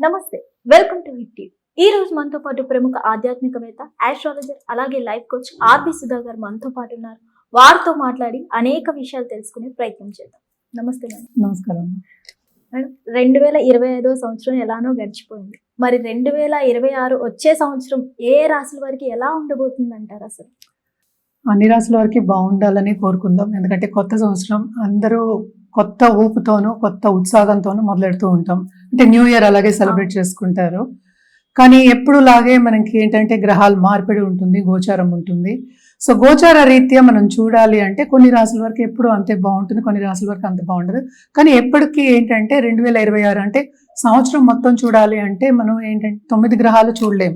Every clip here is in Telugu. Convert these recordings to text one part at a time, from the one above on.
నమస్తే వెల్కమ్ టు హిట్. ఈ రోజు మనతో పాటు ప్రముఖ ఆధ్యాత్మికవేత్త ఆస్ట్రాలజర్ అలాగే లైఫ్ కోచ్ ఆర్బి సుధా గారు మనతో పాటు ఉన్నారు. వారితో మాట్లాడి అనేక విషయాలు తెలుసుకునే ప్రయత్నం చేద్దాం. నమస్తే మేడం. నమస్కారం మేడం రెండు వేల ఇరవై ఐదో సంవత్సరం ఎలానో గడిచిపోయింది. మరి రెండు వేల ఇరవై ఆరు వచ్చే సంవత్సరం ఏ రాశుల వారికి ఎలా ఉండబోతుంది అంటారు అసలు? అన్ని రాసుల వారికి బాగుండాలని కోరుకుందాం. ఎందుకంటే కొత్త సంవత్సరం అందరూ కొత్త ఊపుతోనూ కొత్త ఉత్సాహంతోనూ మొదలెడుతూ ఉంటాం. అంటే న్యూ ఇయర్ అలాగే సెలబ్రేట్ చేసుకుంటారు. కానీ ఎప్పుడు లాగే మనకి ఏంటంటే గ్రహాలు మార్పిడి ఉంటుంది గోచారం ఉంటుంది. సో గోచార రీత్యా మనం చూడాలి అంటే కొన్ని రాసుల వరకు ఎప్పుడు అంతే బాగుంటుంది కొన్ని రాసుల వరకు అంత బాగుండదు. కానీ ఎప్పటికీ ఏంటంటే రెండు వేల ఇరవై ఆరు అంటే సంవత్సరం మొత్తం చూడాలి అంటే మనం ఏంటంటే తొమ్మిది గ్రహాలు చూడలేం.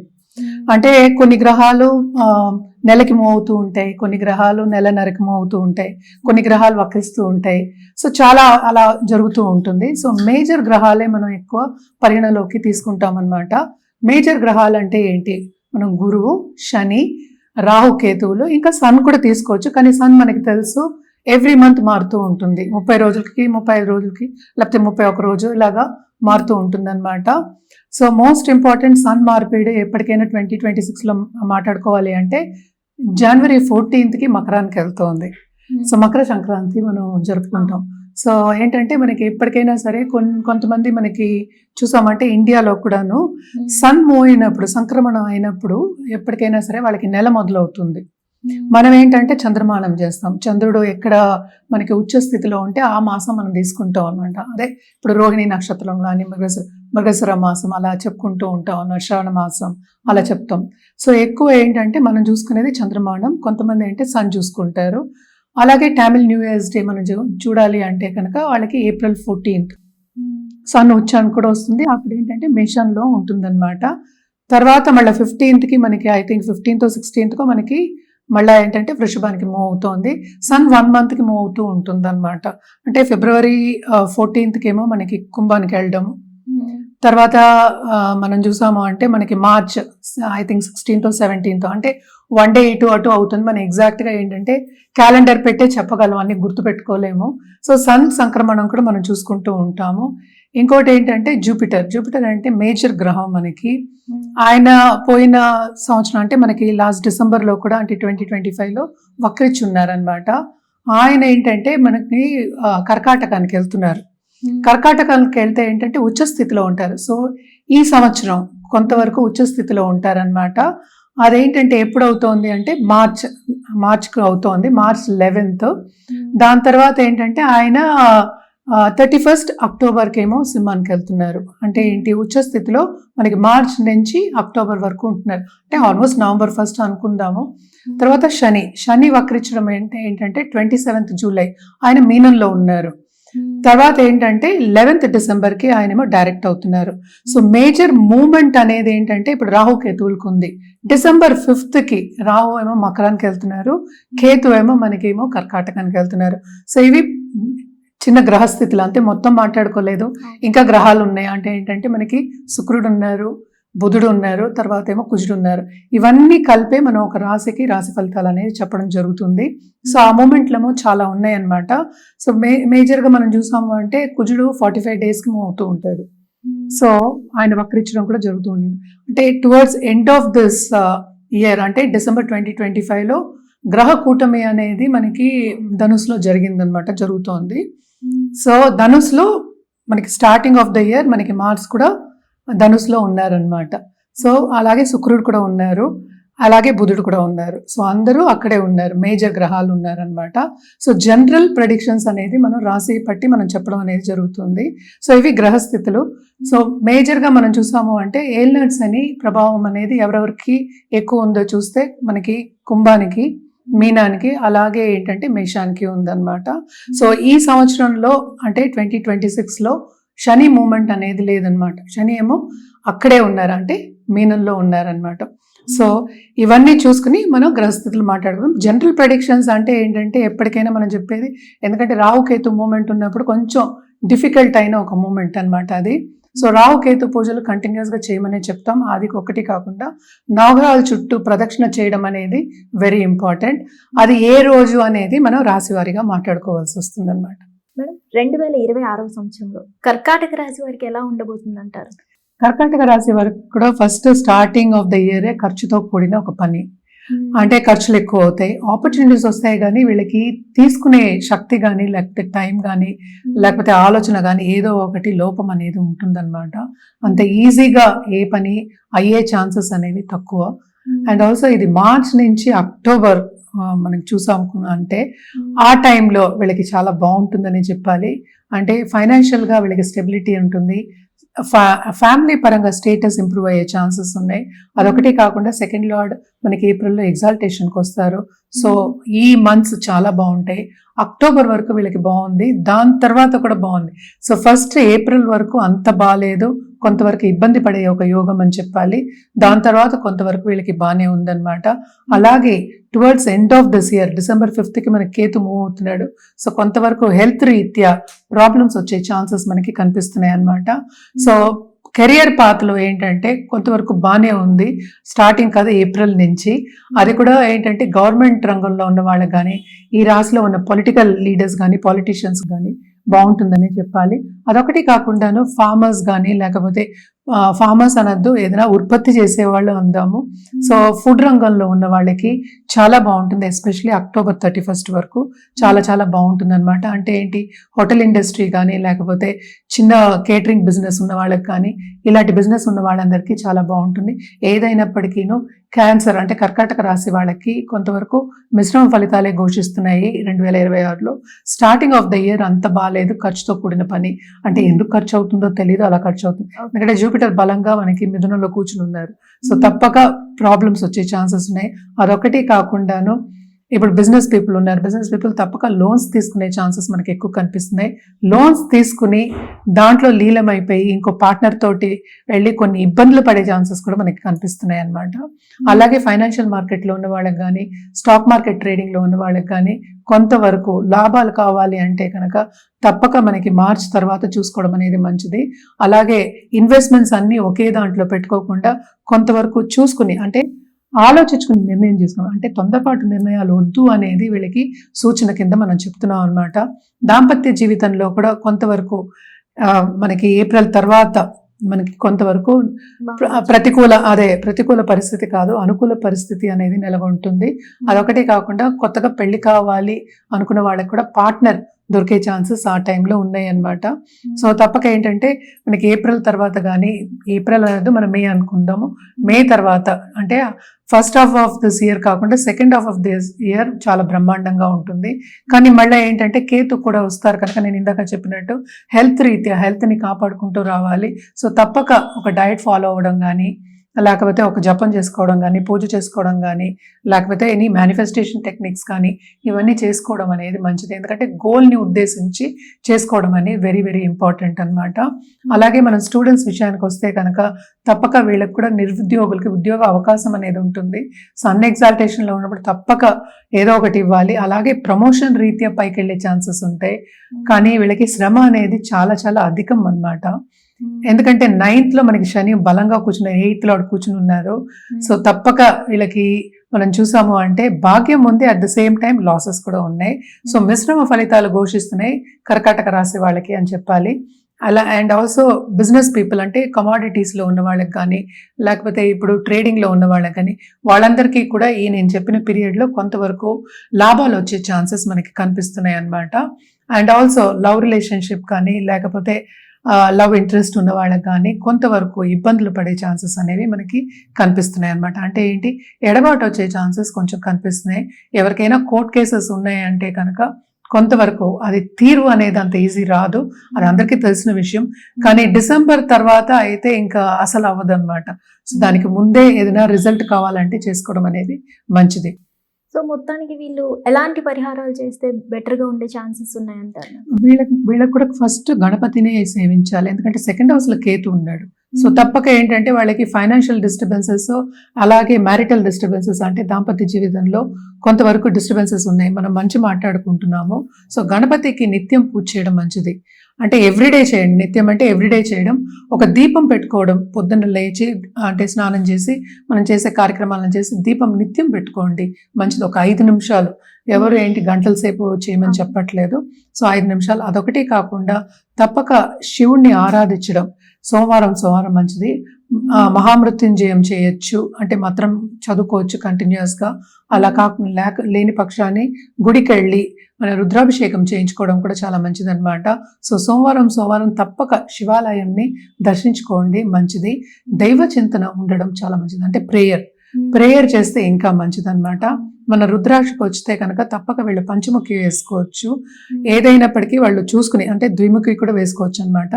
అంటే కొన్ని గ్రహాలు నెలకి మూవ్ అవుతూ ఉంటాయి కొన్ని గ్రహాలు నెలన్నరకి మూవ్ అవుతూ ఉంటాయి కొన్ని గ్రహాలు వక్రిస్తూ ఉంటాయి. సో చాలా అలా జరుగుతూ ఉంటుంది. సో మేజర్ గ్రహాలే మనం ఎక్కువ పరిగణలోకి తీసుకుంటాం అన్నమాట మేజర్ గ్రహాలు అంటే ఏంటి? మనం గురువు శని రాహు కేతువులు ఇంకా సన్ కూడా తీసుకోవచ్చు. కానీ సన్ మనకి తెలుసు ఎవ్రీ మంత్ మారుతూ ఉంటుంది. ముప్పై రోజులకి ముప్పై ఐదు రోజులకి లేకపోతే ముప్పై ఒక రోజు ఇలాగా మారుతూ ఉంటుంది అనమాట సో మోస్ట్ ఇంపార్టెంట్ సన్ మార్పిడి ఎప్పటికైనా ట్వంటీ ట్వంటీ సిక్స్లో మాట్లాడుకోవాలి అంటే జనవరి ఫోర్టీన్త్కి మకరానికి వెళ్తోంది. సో మకర సంక్రాంతి మనం జరుపుకుంటాం. సో ఏంటంటే మనకి ఎప్పటికైనా సరే కొన్ కొంతమంది మనకి చూసామంటే ఇండియాలో కూడాను సన్ మూవ్ అయినప్పుడు సంక్రమణం అయినప్పుడు ఎప్పటికైనా సరే వాళ్ళకి నెల మొదలవుతుంది. మనం ఏంటంటే చంద్రమానం చేస్తాం. చంద్రుడు ఎక్కడ మనకి ఉచ్చ స్థితిలో ఉంటే ఆ మాసం మనం తీసుకుంటాం అనమాట అదే ఇప్పుడు రోహిణి నక్షత్రం కానీ మృగశ మృగశిర మాసం అలా చెప్పుకుంటూ ఉంటాం అన్నమాట శ్రవణ మాసం అలా చెప్తాం. సో ఎక్కువ ఏంటంటే మనం చూసుకునేది చంద్రమానం. కొంతమంది ఏంటి సన్ చూసుకుంటారు. అలాగే టామిల్ న్యూ ఇయర్స్ డే మనం చూడాలి అంటే కనుక వాళ్ళకి ఏప్రిల్ ఫోర్టీన్త్ సన్ ఉచ్చారణ కూడా వస్తుంది. అప్పుడు ఏంటంటే మేషన్లో ఉంటుందన్నమాట. తర్వాత మళ్ళీ ఫిఫ్టీన్త్కి మనకి ఐ థింక్ ఫిఫ్టీన్త్ సిక్స్టీన్త్కో మనకి మళ్ళీ ఏంటంటే వృషభానికి మూవ్ అవుతోంది. సన్ వన్ మంత్కి మూవ్ అవుతూ ఉంటుంది అనమాట అంటే ఫిబ్రవరి ఫోర్టీన్త్కి ఏమో మనకి కుంభానికి వెళ్ళడం. తర్వాత మనం చూసాము అంటే మనకి March I think sixteenth seventeenth. అంటే వన్ డే ఇటు అటు అవుతుంది. మనం ఎగ్జాక్ట్గా ఏంటంటే క్యాలెండర్ పెట్టే చెప్పగలం అన్ని గుర్తుపెట్టుకోలేము. సో సన్ సంక్రమణం కూడా మనం చూసుకుంటూ ఉంటాము. ఇంకోటి ఏంటంటే జూపిటర్. జూపిటర్ అంటే మేజర్ గ్రహం మనకి. ఆయన పోయిన సంవత్సరం అంటే మనకి లాస్ట్ డిసెంబర్లో కూడా అంటే ట్వంటీ ట్వంటీ ఫైవ్లో వక్రిచ్చి ఉన్నారనమాట ఆయన ఏంటంటే మనకి కర్కాటకానికి వెళ్తున్నారు. కర్కాటకానికి వెళ్తే ఏంటంటే ఉచ్చ స్థితిలో ఉంటారు. సో ఈ సంవత్సరం కొంతవరకు ఉచ్చ స్థితిలో ఉంటారనమాట అదేంటంటే ఎప్పుడు అవుతోంది అంటే మార్చ్ మార్చ్కి అవుతోంది. March eleventh. దాని తర్వాత ఏంటంటే ఆయన థర్టీ ఫస్ట్ అక్టోబర్కి ఏమో సింహానికి వెళ్తున్నారు అంటే ఏంటి? ఉచ్చ స్థితిలో మనకి మార్చ్ నుంచి అక్టోబర్ వరకు ఉంటున్నారు. అంటే ఆల్మోస్ట్ నవంబర్ ఫస్ట్ అనుకుందాము. తర్వాత శని. శని వక్రించడం ఏంటి? ఏంటంటే ట్వంటీ సెవెంత్ జూలై ఆయన మీనంలో ఉన్నారు. తర్వాత ఏంటంటే లెవెన్త్ డిసెంబర్కి ఆయనేమో డైరెక్ట్ అవుతున్నారు. సో మేజర్ మూమెంట్ అనేది ఏంటంటే ఇప్పుడు రాహు కేతువులకు ఉంది డిసెంబర్ ఫిఫ్త్కి రాహు ఏమో మకరానికి వెళ్తున్నారు కేతు ఏమో మనకేమో కర్కాటకానికి వెళ్తున్నారు సో ఇవి చిన్న గ్రహస్థితులు అంతే మొత్తం మాట్లాడుకోలేదు. ఇంకా గ్రహాలు ఉన్నాయి అంటే ఏంటంటే మనకి శుక్రుడు ఉన్నారు బుధుడు ఉన్నారు తర్వాత ఏమో కుజుడు ఉన్నారు. ఇవన్నీ కలిపే మనం ఒక రాశికి రాశి ఫలితాలు అనేది చెప్పడం జరుగుతుంది. సో ఆ మూమెంట్లేమో చాలా ఉన్నాయి అన్నమాట సో మే మేజర్గా మనం చూసాము అంటే కుజుడు ఫార్టీ ఫైవ్ డేస్కి మూవ్ అవుతూ ఉంటాడు. సో ఆయన వక్రించడం కూడా జరుగుతుంది అంటే towards end of this year అంటే డిసెంబర్ ట్వంటీ ట్వంటీ ఫైవ్లో గ్రహ కూటమి అనేది మనకి ధనుస్లో జరిగిందనమాట జరుగుతోంది. సో ధనుస్లో మనకి స్టార్టింగ్ ఆఫ్ ద ఇయర్ మనకి మార్స్ కూడా ధనుస్లో ఉన్నారనమాట సో అలాగే శుక్రుడు కూడా ఉన్నారు. అలాగే బుధుడు కూడా ఉన్నారు. సో అందరూ అక్కడే ఉన్నారు. మేజర్ గ్రహాలు ఉన్నారనమాట సో జనరల్ ప్రెడిక్షన్స్ అనేది మనం రాసి పట్టి మనం చెప్పడం అనేది జరుగుతుంది. సో ఇవి గ్రహస్థితులు. సో మేజర్గా మనం చూసాము అంటే ఏల్నట్స్ అని ప్రభావం అనేది ఎవరెవరికి ఎక్కువ ఉందో చూస్తే మనకి కుంభానికి మీనానికి అలాగే ఏంటంటే మేషానికి ఉందన్నమాట. సో ఈ సంవత్సరంలో అంటే ట్వంటీ ట్వంటీ సిక్స్లో శని మూమెంట్ అనేది లేదనమాట శని ఏమో అక్కడే ఉన్నారు అంటే మీనంలో ఉన్నారనమాట సో ఇవన్నీ చూసుకుని మనం గ్రహస్థితులు మాట్లాడుకుందాం. జనరల్ ప్రెడిక్షన్స్ అంటే ఏంటంటే ఎప్పటికైనా మనం చెప్పేది ఎందుకంటే రావుకేతు మూమెంట్ ఉన్నప్పుడు కొంచెం డిఫికల్ట్ అయిన ఒక మూమెంట్ అన్నమాట అది. సో రావుకేతు పూజలు కంటిన్యూస్గా చేయమని చెప్తాం. అది ఒకటి కాకుండా నవగ్రహాల చుట్టూ ప్రదక్షిణ చేయడం అనేది వెరీ ఇంపార్టెంట్ అది ఏ రోజు అనేది మనం రాశివారిగా మాట్లాడుకోవాల్సి వస్తుంది అనమాట మేడం రెండు వేల ఇరవై ఆరవ సంవత్సరంలో కర్కాటక రాశి వారికి ఎలా ఉండబోతుంది అంటారు కర్కాటక రాశి వరకు కూడా first starting of the year ఖర్చుతో కూడిన ఒక పని. అంటే ఖర్చులు ఎక్కువ అవుతాయి. ఆపర్చునిటీస్ వస్తాయి కానీ వీళ్ళకి తీసుకునే శక్తి కానీ లేకపోతే టైం కానీ Hmm. లేకపోతే ఆలోచన కానీ ఏదో ఒకటి లోపం అనేది ఉంటుందన్నమాట. అంత ఈజీగా ఏ పని అయ్యే ఛాన్సెస్ అనేవి తక్కువ. Hmm. అండ్ ఆల్సో ఇది మార్చ్ నుంచి అక్టోబర్ ఆ, మనకి చూసాం అంటే Hmm. ఆ టైంలో వీళ్ళకి చాలా బాగుంటుందని చెప్పాలి. అంటే ఫైనాన్షియల్గా వీళ్ళకి స్టెబిలిటీ ఉంటుంది. ఫ్యామిలీ పరంగా స్టేటస్ ఇంప్రూవ్ అయ్యే ఛాన్సెస్ ఉన్నాయి. అదొకటి కాకుండా సెకండ్ లార్డ్ మనకి ఏప్రిల్లో ఎగ్జాల్టేషన్కి వస్తారు. సో ఈ మంత్స్ చాలా బాగుంటాయి. అక్టోబర్ వరకు వీళ్ళకి బాగుంది. దాని తర్వాత కూడా బాగుంది. సో ఫస్ట్ ఏప్రిల్ వరకు అంత బాగాలేదు కొంతవరకు ఇబ్బంది పడే ఒక యోగం అని చెప్పాలి. దాని తర్వాత కొంతవరకు వీళ్ళకి బాగానే ఉందన్నమాట. అలాగే towards end of this year December ఫిఫ్త్కి మనకి కేతు మూవ్ అవుతున్నాడు. సో కొంతవరకు హెల్త్ రీత్యా ప్రాబ్లమ్స్ వచ్చే ఛాన్సెస్ మనకి కనిపిస్తున్నాయి అన్నమాట సో కెరియర్ పాత్లో ఏంటంటే కొంతవరకు బాగానే ఉంది. స్టార్టింగ్ కదా ఏప్రిల్ నుంచి. అది కూడా ఏంటంటే గవర్నమెంట్ రంగంలో ఉన్న వాళ్ళకి కానీ ఈ రాశిలో ఉన్న పొలిటికల్ లీడర్స్ కానీ పాలిటీషియన్స్ కానీ బాగుంటుందని చెప్పాలి. అదొకటి కాకుండాను ఫార్మర్స్ కానీ లేకపోతే ఫార్మర్స్ అనద్దు ఏదైనా ఉత్పత్తి చేసే వాళ్ళు అందాము సో ఫుడ్ రంగంలో ఉన్న వాళ్ళకి చాలా బాగుంటుంది ఎస్పెషలీ అక్టోబర్ థర్టీ ఫస్ట్ వరకు చాలా చాలా బాగుంటుంది అనమాట అంటే ఏంటి హోటల్ ఇండస్ట్రీ కానీ లేకపోతే చిన్న కేటరింగ్ బిజినెస్ ఉన్న వాళ్ళకి కానీ ఇలాంటి బిజినెస్ ఉన్న వాళ్ళందరికీ చాలా బాగుంటుంది. ఏదైనప్పటికీను క్యాన్సర్ అంటే కర్కాటక రాశి వాళ్ళకి కొంతవరకు మిశ్రమ ఫలితాలే ఘోషిస్తున్నాయి రెండు వేల ఇరవై ఆరులో. స్టార్టింగ్ ఆఫ్ ద ఇయర్ అంత బాగాలేదు ఖర్చుతో కూడిన పని. అంటే ఎందుకు ఖర్చు అవుతుందో తెలియదు అలా ఖర్చు అవుతుంది ఎందుకంటే జూపిటర్ బలంగా మనకి మిథునంలో కూర్చుని ఉన్నారు. సో తప్పక ప్రాబ్లమ్స్ వచ్చే ఛాన్సెస్ ఉన్నాయి. అదొకటి కాకుండాను ఇప్పుడు బిజినెస్ పీపుల్ ఉన్నారు. బిజినెస్ పీపుల్ తప్పక లోన్స్ తీసుకునే ఛాన్సెస్ మనకి ఎక్కువ కనిపిస్తున్నాయి. లోన్స్ తీసుకుని దాంట్లో లీలమైపోయి ఇంకో పార్ట్నర్ తోటి వెళ్ళి కొన్ని ఇబ్బందులు పడే ఛాన్సెస్ కూడా మనకి కనిపిస్తున్నాయి అన్నమాట. అలాగే ఫైనాన్షియల్ మార్కెట్లో ఉన్న వాళ్ళకి కానీ స్టాక్ మార్కెట్ ట్రేడింగ్లో ఉన్న వాళ్ళకి కానీ కొంతవరకు లాభాలు కావాలి అంటే కనుక తప్పక మనకి మార్చ్ తర్వాత చూసుకోవడం అనేది మంచిది. అలాగే ఇన్వెస్ట్మెంట్స్ అన్నీ ఒకే దాంట్లో పెట్టుకోకుండా కొంతవరకు చూసుకుని అంటే ఆలోచించుకుని నిర్ణయం చేసుకోవడం అంటే తొందరపాటు నిర్ణయాలు వద్దు అనేది వీళ్ళకి సూచన కింద మనం చెప్తున్నాం అనమాట దాంపత్య జీవితంలో కూడా కొంతవరకు మనకి ఏప్రిల్ తర్వాత మనకి కొంతవరకు ప్ర- ప్రతికూల అదే ప్రతికూల పరిస్థితి కాదు అనుకూల పరిస్థితి అనేది నెలకొంటుంది. అదొకటే కాకుండా కొత్తగా పెళ్ళి కావాలి అనుకున్న వాళ్ళకి కూడా పార్ట్నర్ దొరికే ఛాన్సెస్ ఆ టైంలో ఉన్నాయి అన్నమాట సో తప్పక ఏంటంటే మనకి ఏప్రిల్ తర్వాత కానీ ఏప్రిల్ అనేది మనం మే అనుకుందాము మే తర్వాత అంటే first half of this year కాకుండా second half of this year చాలా బ్రహ్మాండంగా ఉంటుంది. కానీ మళ్ళీ ఏంటంటే కేతు కూడా వస్తారు కనుక నేను ఇందాక చెప్పినట్టు హెల్త్ రీత్యా హెల్త్ని కాపాడుకుంటూ రావాలి. సో తప్పక ఒక డయట్ ఫాలో అవ్వడం కానీ లేకపోతే ఒక జపం చేసుకోవడం కానీ పూజ చేసుకోవడం కానీ లేకపోతే ఎనీ మేనిఫెస్టేషన్ టెక్నిక్స్ కానీ ఇవన్నీ చేసుకోవడం అనేది మంచిది. ఎందుకంటే గోల్ని ఉద్దేశించి చేసుకోవడం అనేది వెరీ వెరీ ఇంపార్టెంట్ అన్నమాట. అలాగే మనం స్టూడెంట్స్ విషయానికి వస్తే కనుక తప్పక వీళ్ళకి కూడా నిరుద్యోగులకి ఉద్యోగ అవకాశం అనేది ఉంటుంది. సన్ ఎగ్జాల్టేషన్లో ఉన్నప్పుడు తప్పక ఏదో ఒకటి ఇవ్వాలి. అలాగే ప్రమోషన్ రీత్యా పైకి వెళ్ళే ఛాన్సెస్ ఉంటాయి. కానీ వీళ్ళకి శ్రమ అనేది చాలా చాలా అధికం అన్నమాట. ఎందుకంటే నైన్త్లో మనకి శని బలంగా కూర్చున్నారు ఎయిత్లో కూర్చుని ఉన్నారు. సో తప్పక వీళ్ళకి మనం చూసాము అంటే భాగ్యం ఉంది at the same time losses కూడా ఉన్నాయి. సో మిశ్రమ ఫలితాలు ఘోషిస్తున్నాయి కర్కాటక రాశి వాళ్ళకి అని చెప్పాలి. అలా అండ్ ఆల్సో బిజినెస్ పీపుల్ అంటే కమాడిటీస్లో ఉన్న వాళ్ళకి కానీ లేకపోతే ఇప్పుడు ట్రేడింగ్లో ఉన్న వాళ్ళకి కానీ వాళ్ళందరికీ కూడా ఈ నేను చెప్పిన పీరియడ్లో కొంతవరకు లాభాలు వచ్చే ఛాన్సెస్ మనకి కనిపిస్తున్నాయి అన్నమాట. అండ్ ఆల్సో లవ్ రిలేషన్షిప్ కానీ లేకపోతే లవ్ ఇంట్రెస్ట్ ఉన్న వాళ్ళకి కానీ కొంతవరకు ఇబ్బందులు పడే ఛాన్సెస్ అనేవి మనకి కనిపిస్తున్నాయి అన్నమాట. అంటే ఏంటి? ఎడబాటు వచ్చే ఛాన్సెస్ కొంచెం కనిపిస్తున్నాయి. ఎవరికైనా కోర్ట్ కేసెస్ ఉన్నాయంటే కనుక కొంతవరకు అది తీరు అనేది అంత ఈజీ రాదు. అది అందరికీ తెలిసిన విషయం. కానీ డిసెంబర్ తర్వాత అయితే ఇంకా అసలు అవ్వదు అనమాట సో దానికి ముందే ఏదైనా రిజల్ట్ కావాలంటే చేసుకోవడం అనేది మంచిది. సో మొత్తానికి వీళ్ళు ఎలాంటి పరిహారాలు చేస్తే బెటర్గా ఉండే ఛాన్సెస్ ఉన్నాయంటారు? వీళ్ళకి వీళ్ళకి కూడా ఫస్ట్ గణపతినే సేవించాలి. ఎందుకంటే సెకండ్ హౌస్లో కేతు ఉన్నాడు. సో తప్పక ఏంటంటే వాళ్ళకి ఫైనాన్షియల్ డిస్టర్బెన్సెస్ అలాగే మ్యారిటల్ డిస్టర్బెన్సెస్ అంటే దాంపత్య జీవితంలో కొంతవరకు డిస్టర్బెన్సెస్ ఉన్నాయి. మనం మంచి మాట్లాడుకుంటున్నాము. సో గణపతికి నిత్యం పూజ చేయడం మంచిది. అంటే ఎవ్రీడే చేయండి. నిత్యం అంటే ఎవ్రీడే చేయడం. ఒక దీపం పెట్టుకోవడం. పొద్దున్న లేచి అంటే స్నానం చేసి మనం చేసే కార్యక్రమాలను చేసి దీపం నిత్యం పెట్టుకోండి. మంచిది. ఒక ఐదు నిమిషాలు. ఎవరు ఏంటి గంటల సేపు చేయమని చెప్పట్లేదు. సో ఐదు నిమిషాలు. అదొకటి కాకుండా తప్పక శివుణ్ణి ఆరాధించడం. సోమవారం సోమవారం మంచిది. మహామృత్యుంజయం చేయొచ్చు. అంటే మాత్రం చదువుకోవచ్చు కంటిన్యూస్గా అలా కాకుండా లేక లేని పక్షాన్ని గుడికి వెళ్ళి మన రుద్రాభిషేకం చేయించుకోవడం కూడా చాలా మంచిదన్నమాట. సో సోమవారం సోమవారం తప్పక శివాలయంని దర్శించుకోండి. మంచిది. దైవ చింతన ఉండడం చాలా మంచిది. అంటే ప్రేయర్. ప్రేయర్ చేస్తే ఇంకా మంచిదన్నమాట. మన రుద్రాక్షకు వచ్చితే కనుక తప్పక వీళ్ళు పంచముఖి వేసుకోవచ్చు. ఏదైనప్పటికీ వాళ్ళు చూసుకుని అంటే ద్విముఖి కూడా వేసుకోవచ్చు అనమాట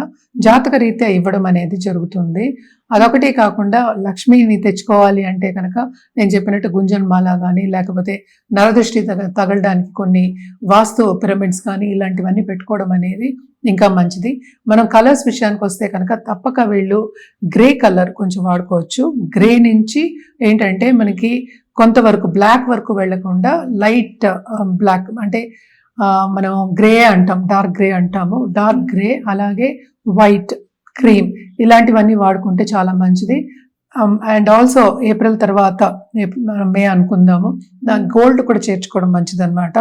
జాతక రీత్యా ఇవ్వడం అనేది జరుగుతుంది. అదొకటి కాకుండా లక్ష్మిని తెచ్చుకోవాలి అంటే కనుక నేను చెప్పినట్టు గుంజన్ మాల కానీ లేకపోతే నరదృష్టి తగ తగలడానికి కొన్ని వాస్తు పిరమిడ్స్ కానీ ఇలాంటివన్నీ పెట్టుకోవడం అనేది ఇంకా మంచిది. మనం కలర్స్ విషయానికి వస్తే కనుక తప్పక వీళ్ళు గ్రే కలర్ కొంచెం వాడుకోవచ్చు. గ్రే నుంచి ఏంటంటే మనకి కొంతవరకు బ్లాక్ వరకు వెళ్ళకుండా లైట్ బ్లాక్ అంటే ఆ, మనం గ్రే అంటాం డార్క్ గ్రే అంటాము. డార్క్ గ్రే అలాగే వైట్ క్రీమ్ ఇలాంటివన్నీ వాడుకుంటే చాలా మంచిది. అండ్ ఆల్సో ఏప్రిల్ తర్వాత మే అనుకుందాము. దాని గోల్డ్ కూడా చేర్చుకోవడం మంచిది అనమాట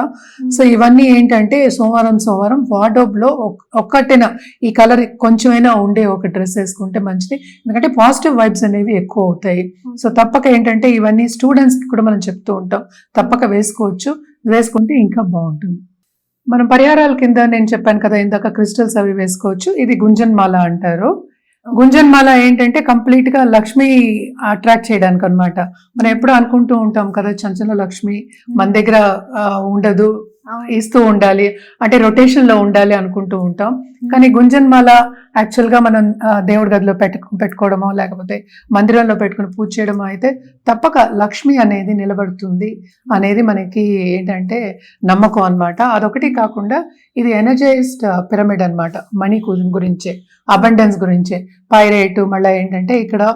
సో ఇవన్నీ ఏంటంటే సోమవారం సోమవారం వార్డోబ్లో ఒక్- ఒక్కటేనా ఈ కలర్ కొంచెమైనా ఉండే ఒక డ్రెస్ వేసుకుంటే మంచిది. ఎందుకంటే పాజిటివ్ వైబ్స్ అనేవి ఎక్కువ అవుతాయి. సో తప్పక ఏంటంటే ఇవన్నీ స్టూడెంట్స్కి కూడా మనం చెప్తూ ఉంటాం. తప్పక వేసుకోవచ్చు. వేసుకుంటే ఇంకా బాగుంటుంది. మనం పరిహారాల కింద నేను చెప్పాను కదా ఇందాక క్రిస్టల్స్ అవి వేసుకోవచ్చు. ఇది గుంజన్ మాల అంటారు. గుంజన్ మాల ఏంటంటే కంప్లీట్గా లక్ష్మి అట్రాక్ట్ చేయడానికి అన్నమాట మనం ఎప్పుడు అనుకుంటూ ఉంటాం కదా చంచల లక్ష్మి మన దగ్గర ఉండదు. ఇస్తూ ఉండాలి. అంటే రొటేషన్లో ఉండాలి అనుకుంటూ ఉంటాం. కానీ గుంజన్మాల యాక్చువల్గా మనం దేవుడి గదిలో పెట్టు పెట్టుకోవడమో లేకపోతే మందిరంలో పెట్టుకుని పూజ చేయడమో అయితే తప్పక లక్ష్మి అనేది నిలబడుతుంది అనేది మనకి ఏంటంటే నమ్మకం అన్నమాట. అదొకటి కాకుండా ఇది ఎనర్జైజ్డ్ పిరమిడ్ అన్నమాట. మనీ గురించే అబండెన్స్ గురించే. పైరేటు మళ్ళీ ఏంటంటే ఇక్కడ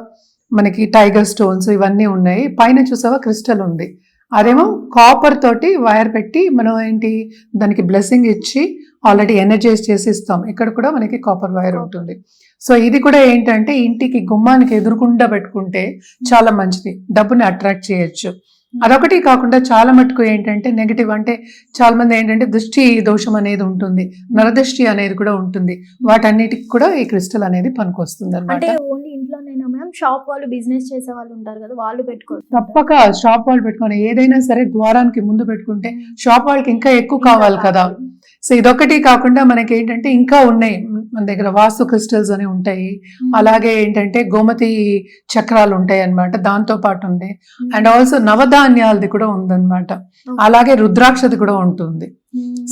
మనకి టైగర్ స్టోన్స్ ఇవన్నీ ఉన్నాయి. పైన చూసావా? క్రిస్టల్ ఉంది. అదేమో కాపర్ తోటి వైర్ పెట్టి మనం ఏంటి దానికి బ్లెస్సింగ్ ఇచ్చి ఆల్రెడీ ఎనర్జైజ్ చేసి ఇస్తాం. ఇక్కడ కూడా మనకి కాపర్ వైర్ ఉంటుంది. సో ఇది కూడా ఏంటంటే ఇంటికి గుమ్మానికి ఎదురుకుండా పెట్టుకుంటే చాలా మంచిది. డబ్బుని అట్రాక్ట్ చేయొచ్చు. అదొకటి కాకుండా చాలా మటుకు ఏంటంటే నెగిటివ్ అంటే చాలా మంది ఏంటంటే దృష్టి దోషం అనేది ఉంటుంది. నరదృష్టి అనేది కూడా ఉంటుంది. వాటన్నిటికి కూడా ఈ క్రిస్టల్ అనేది పనికొస్తుంది అంటే అనమాట మ్యామ్ షాప్ వాళ్ళు బిజినెస్ చేసే వాళ్ళు ఉంటారు కదా వాళ్ళు పెట్టుకోవచ్చు తప్పక షాప్ వాళ్ళు పెట్టుకొని ఏదైనా సరే ద్వారానికి ముందు పెట్టుకుంటే షాప్ వాళ్ళకి ఇంకా ఎక్కువ కావాలి కదా. సో ఇదొకటి కాకుండా మనకి ఏంటంటే ఇంకా ఉన్నాయి. మన దగ్గర వాస్తు క్రిస్టల్స్ అని ఉంటాయి. అలాగే ఏంటంటే గోమతి చక్రాలు ఉంటాయి అన్నమాట దాంతో పాటు ఉంది అండ్ ఆల్సో నవధాన్యాలది కూడా ఉందన్నమాట. అలాగే రుద్రాక్షది కూడా ఉంటుంది.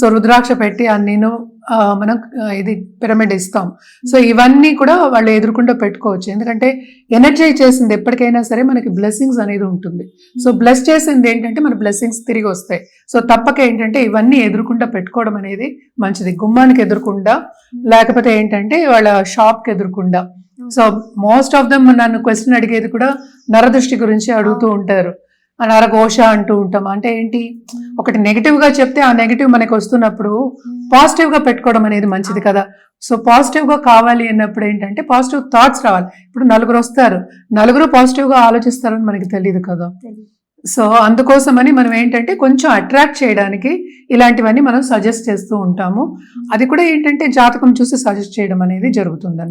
సో రుద్రాక్ష పెట్టి ఆ నేను ఆ, మనం ఇది పిరమిడ్ ఇస్తాం. సో ఇవన్నీ కూడా వాళ్ళు ఎదురుకుండా పెట్టుకోవచ్చు. ఎందుకంటే ఎనర్జైజ్ చేసింది ఎప్పటికైనా సరే మనకి బ్లెస్సింగ్స్ అనేది ఉంటుంది. సో బ్లెస్ చేసింది ఏంటంటే మన బ్లెస్సింగ్స్ తిరిగి వస్తాయి. సో తప్పక ఏంటంటే ఇవన్నీ ఎదురుకుండా పెట్టుకోవడం అనేది మంచిది. గుమ్మానికి ఎదురుకుండా లేకపోతే ఏంటంటే వాళ్ళ షాప్కి ఎదురుకుండా. సో మోస్ట్ ఆఫ్ దమ్ నన్ను క్వశ్చన్ అడిగేది కూడా నరదృష్టి గురించి అడుగుతూ ఉంటారు. నరఘోష అంటూ ఉంటాం. అంటే ఏంటి? ఒకటి నెగిటివ్గా చెప్తే ఆ నెగిటివ్ మనకి వస్తున్నప్పుడు పాజిటివ్గా పెట్టుకోవడం అనేది మంచిది కదా. సో పాజిటివ్గా కావాలి అన్నప్పుడు ఏంటంటే పాజిటివ్ థాట్స్ రావాలి. ఇప్పుడు నలుగురు వస్తారు. నలుగురు పాజిటివ్గా ఆలోచిస్తారని మనకి తెలియదు కదా. సో అందుకోసమని మనం ఏంటంటే కొంచెం అట్రాక్ట్ చేయడానికి ఇలాంటివన్నీ మనం సజెస్ట్ చేస్తూ ఉంటాము. అది కూడా ఏంటంటే జాతకం చూసి సజెస్ట్ చేయడం అనేది జరుగుతుంది